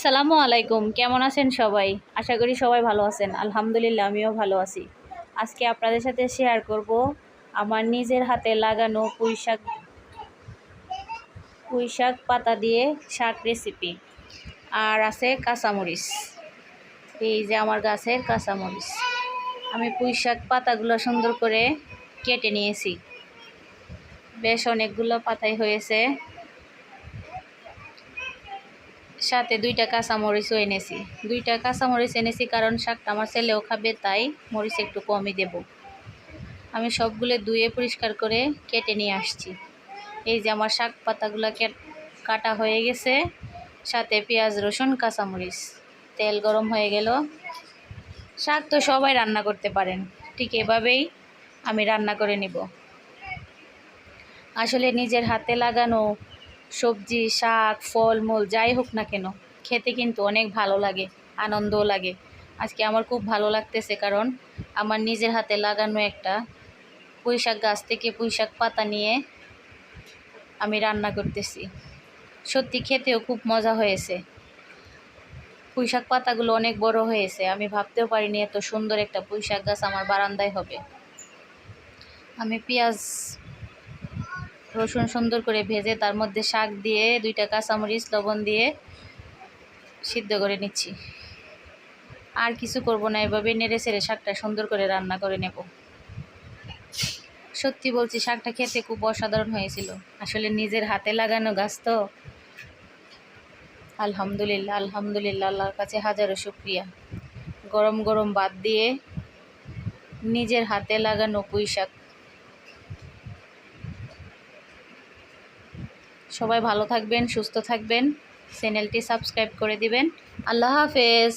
আসসালামু আলাইকুম। কেমন আছেন সবাই? আশা করি সবাই ভালো আছেন। আলহামদুলিল্লাহ, আমিও ভালো আছি। আজকে আপনাদের সাথে শেয়ার করব আমার নিজের হাতে লাগানো পুঁই শাক পুঁই শাক পাতা দিয়ে শাক রেসিপি আর আছে কাঁচামরিচ। এই যে আমার গাছের কাঁচামরিচ। আমি পুঁই শাক পাতাগুলো সুন্দর করে কেটে নিয়েছি। বেশ অনেকগুলো পাতাই হয়েছে। সাথে দুইটা কাঁচামরিচও এনেছি। দুইটা কাঁচামরিচ এনেছি কারণ শাকটা আমার ছেলেও খাবে, তাই মরিচ একটু কমই দেব। আমি সবগুলো ধুয়ে পরিষ্কার করে কেটে নিয়ে আসছি। এই যে আমার শাক পাতাগুলো কাটা হয়ে গেছে, সাথে পেঁয়াজ, রসুন, কাঁচামরিচ। তেল গরম হয়ে গেল। শাক তো সবাই রান্না করতে পারেন, ঠিক এভাবেই আমি রান্না করে নিব। আসলে নিজের হাতে লাগানো সবজি, শাক ফল মূল যাই হোক না কেন, খেতে কিন্তু অনেক ভালো লাগে, আনন্দও লাগে। আজকে আমার খুব ভালো লাগতেছে কারণ আমার নিজের হাতে লাগানো একটা পুঁইশাক গাছ থেকে পুঁইশাক পাতা নিয়ে আমি রান্না করতেছি। সত্যি খেতেও খুব মজা হয়েছে। পুঁইশাক পাতাগুলো অনেক বড় হয়েছে, আমি ভাবতেও পারিনি এত সুন্দর একটা পুঁইশাক গাছ আমার বারান্দায় হবে। আমি পেঁয়াজ রসুন সুন্দর করে ভেজে তার মধ্যে শাক দিয়ে দুইটা কাঁচামরিচ, লবণ দিয়ে সিদ্ধ করে নিচ্ছি। আর কিছু করব না, এভাবে নেড়ে ছেড়ে শাকটা সুন্দর করে রান্না করে নেব। সত্যি বলছি, শাকটা খেতে খুব অসাধারণ হয়েছিল। আসলে নিজের হাতে লাগানো গাছ তো। আলহামদুলিল্লাহ আলহামদুলিল্লাহ, আল্লাহর কাছে হাজারো শুক্রিয়া। গরম গরম বাদ দিয়ে নিজের হাতে লাগানো পুঁই শাক। সবাই ভালো থাকবেন সুস্থ থাকবেন। চ্যানেলটি সাবস্ক্রাইব করে দিবেন। আল্লাহ হাফেজ।